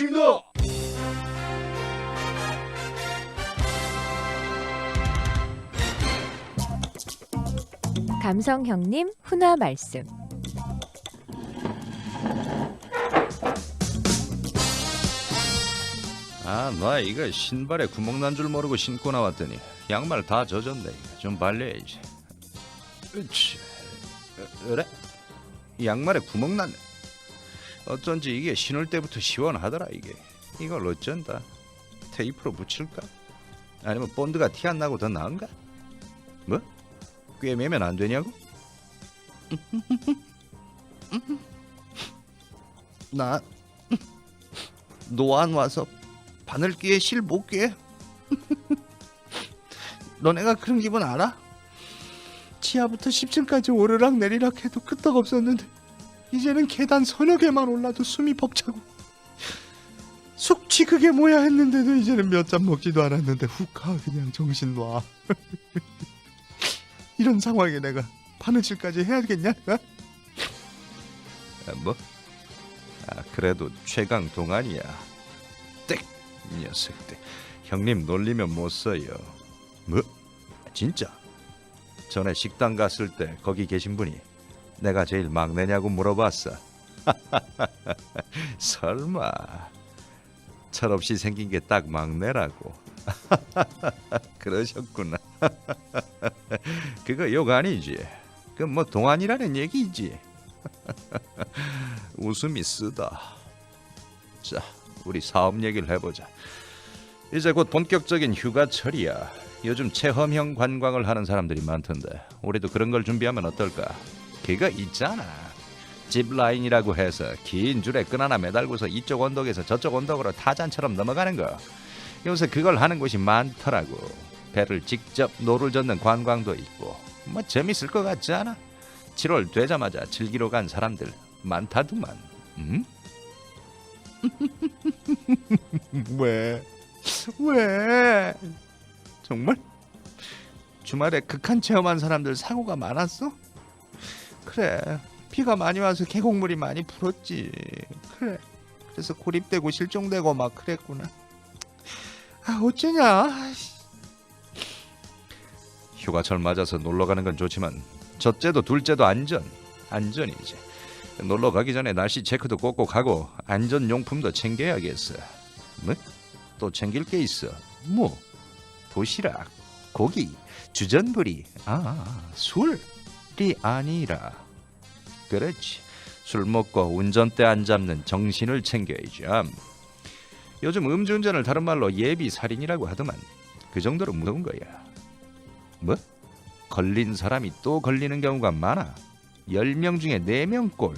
계십니다. 감성 형님 훈화 말씀. 아, 나 이거 신발에 구멍 난 줄 모르고 신고 나왔더니 양말 다 젖었네. 이거. 좀 발려야지. 으치. 어, 그래? 양말에 구멍 났네. 어쩐지 이게 신을 때부터 시원하더라 이게. 이걸 어쩐다. 테이프로 붙일까? 아니면 본드가 티 안 나고 더 나은가? 뭐? 꿰매면 안 되냐고? 나 노안 와서 바늘귀에 실못 꿰. 너네가 그런 기분 알아? 지하부터 10층까지 오르락 내리락 해도 끄떡 없었는데 이제는 계단 서너 개만 올라도 숨이 벅차고 숙취 그게 뭐야 했는데도 이제는 몇 잔 먹지도 않았는데 훅하 그냥 정신 놔. 이런 상황에 내가 바느질까지 해야겠냐? 어? 아, 뭐? 아 그래도 최강 동안이야. 땡! 이 녀석들. 형님 놀리면 못 써요. 뭐? 진짜? 전에 식당 갔을 때 거기 계신 분이 내가 제일 막내냐고 물어봤어. 설마 철없이 생긴 게 딱 막내라고. 그러셨구나. 그거 욕 아니지? 그 뭐 동안이라는 얘기지. 웃음이 쓰다. 자, 우리 사업 얘기를 해보자. 이제 곧 본격적인 휴가철이야. 요즘 체험형 관광을 하는 사람들이 많던데 우리도 그런 걸 준비하면 어떨까? 그거 있잖아. 집 라인이라고 해서 긴 줄에 끈 하나 매달고서 이쪽 언덕에서 저쪽 언덕으로 타잔처럼 넘어가는 거. 요새 그걸 하는 곳이 많더라고. 배를 직접 노를 젓는 관광도 있고 뭐 재밌을 것 같지 않아? 7월 되자마자 즐기러 간 사람들 많다더만. 음? 왜? 왜? 정말? 주말에 극한 체험한 사람들 사고가 많았어? 그래. 비가 많이 와서 계곡물이 많이 불었지. 그래. 그래서 고립되고 실종되고 막 그랬구나. 아, 어쩌냐? 휴가철 맞아서 놀러 가는 건 좋지만 첫째도 둘째도 안전. 안전이지. 놀러 가기 전에 날씨 체크도 꼭꼭 하고 안전 용품도 챙겨야겠어. 뭐? 또 챙길 게 있어. 뭐? 도시락, 고기, 주전부리, 아, 술 이 아니라. 그렇지. 술 먹고 운전대 안 잡는 정신을 챙겨야지. 암. 요즘 음주운전을 다른 말로 예비 살인이라고 하더만 그 정도로 무서운 거야. 뭐? 걸린 사람이 또 걸리는 경우가 많아. 10명 중에 4명 꼴.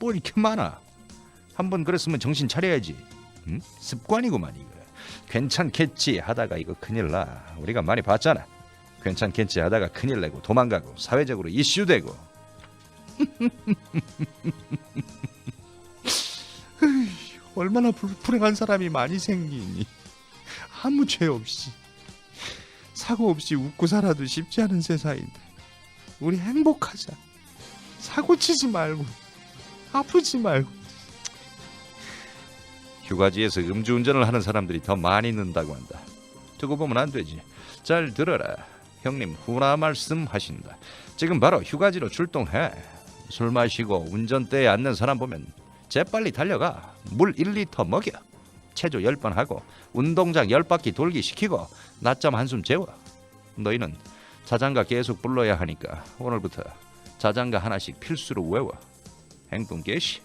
뭐 이렇게 많아. 한 번 그랬으면 정신 차려야지. 응? 습관이구만 이거. 괜찮겠지 하다가 이거 큰일 나. 우리가 많이 봤잖아. 괜찮겠지 하다가 큰일 내고 도망가고 사회적으로 이슈되고. 얼마나 불, 불행한 사람이 많이 생기니. 아무 죄 없이. 사고 없이 웃고 살아도 쉽지 않은 세상인데. 우리 행복하자. 사고 치지 말고. 아프지 말고. 휴가지에서 음주운전을 하는 사람들이 더 많이 는다고 한다. 두고 보면 안 되지. 잘 들어라. 형님 후나 말씀하신다. 지금 바로 휴가지로 출동해. 술 마시고 운전대에 앉는 사람 보면 재빨리 달려가. 물 1리터 먹여. 체조 10번 하고 운동장 10바퀴 돌기 시키고 낮잠 한숨 재워. 너희는 자장가 계속 불러야 하니까 오늘부터 자장가 하나씩 필수로 외워. 행동 개시.